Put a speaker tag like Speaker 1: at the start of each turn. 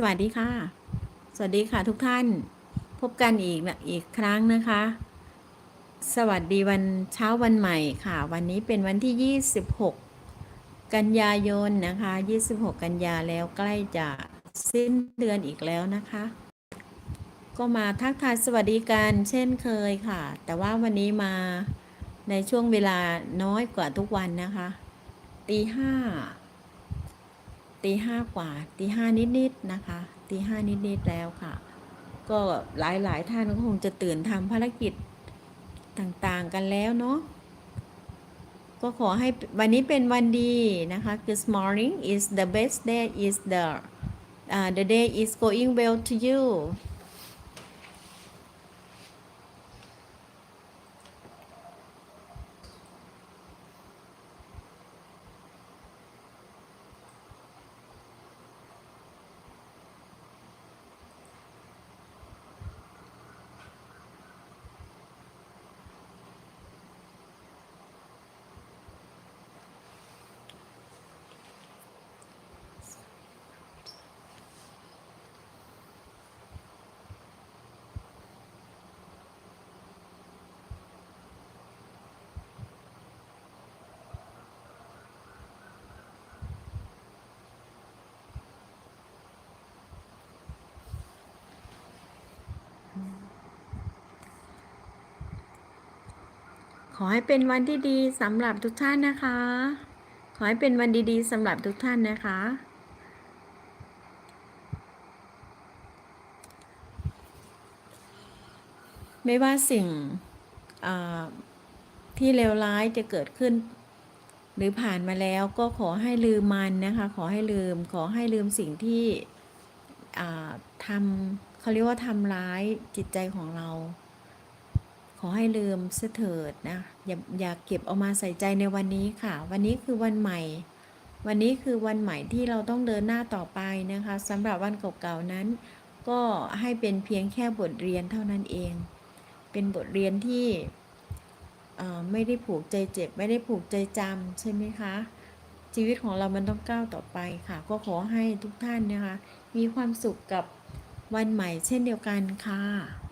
Speaker 1: สวัสดีค่ะ สวัสดีค่ะทุกท่าน พบกันอีกนะอีกครั้งนะคะ สวัสดีวันเช้าวันใหม่ค่ะ วันนี้เป็นวันที่ 26 กันยายนนะคะ 26 กันยาแล้วใกล้จะสิ้นเดือนอีกแล้วนะคะ ก็มาทักทายสวัสดีกันเช่นเคยค่ะ แต่ว่าวันนี้มาในช่วงเวลาน้อยกว่าทุกวันนะคะตีห้า ตีห้ากว่าตีห้านิดๆนะคะตีห้านิดๆแล้วค่ะ ก็หลายๆท่านก็คงจะตื่นทำภารกิจต่างๆกันแล้วเนาะก็ขอให้วันนี้เป็นวันดีนะคะคือ morning is the best day is the uh, the day is going well to you ขอให้เป็นวันที่ดีสำหรับทุกท่านนะคะ ขอให้เป็นวันดีๆสำหรับทุกท่านนะคะ ไม่ว่าสิ่งที่เลวร้ายจะเกิดขึ้น หรือผ่านมาแล้วก็ขอให้ลืมมันนะคะ ขอให้ลืม ขอให้ลืมสิ่งที่ทำเขาเรียกว่าทำร้ายจิตใจของเรา ขอให้ลืมเสถิดนะอย่าอย่าเก็บเอามาใส่ใจในวันนี้ค่ะ วันนี้คือวันใหม่ วันนี้คือวันใหม่ที่เราต้องเดินหน้าต่อไปนะคะสำหรับวันเก่าๆนั้น ก็ให้เป็นเพียงแค่บทเรียนเท่านั้นเอง เป็นบทเรียนที่ไม่ได้ผูกใจเจ็บ ไม่ได้ผูกใจจำใช่ไหมคะ ชีวิตของเรามันต้องก้าวต่อไปค่ะ ก็ขอให้ทุกท่านนะคะ มีความสุขกับวันใหม่เช่นเดียวกันค่ะ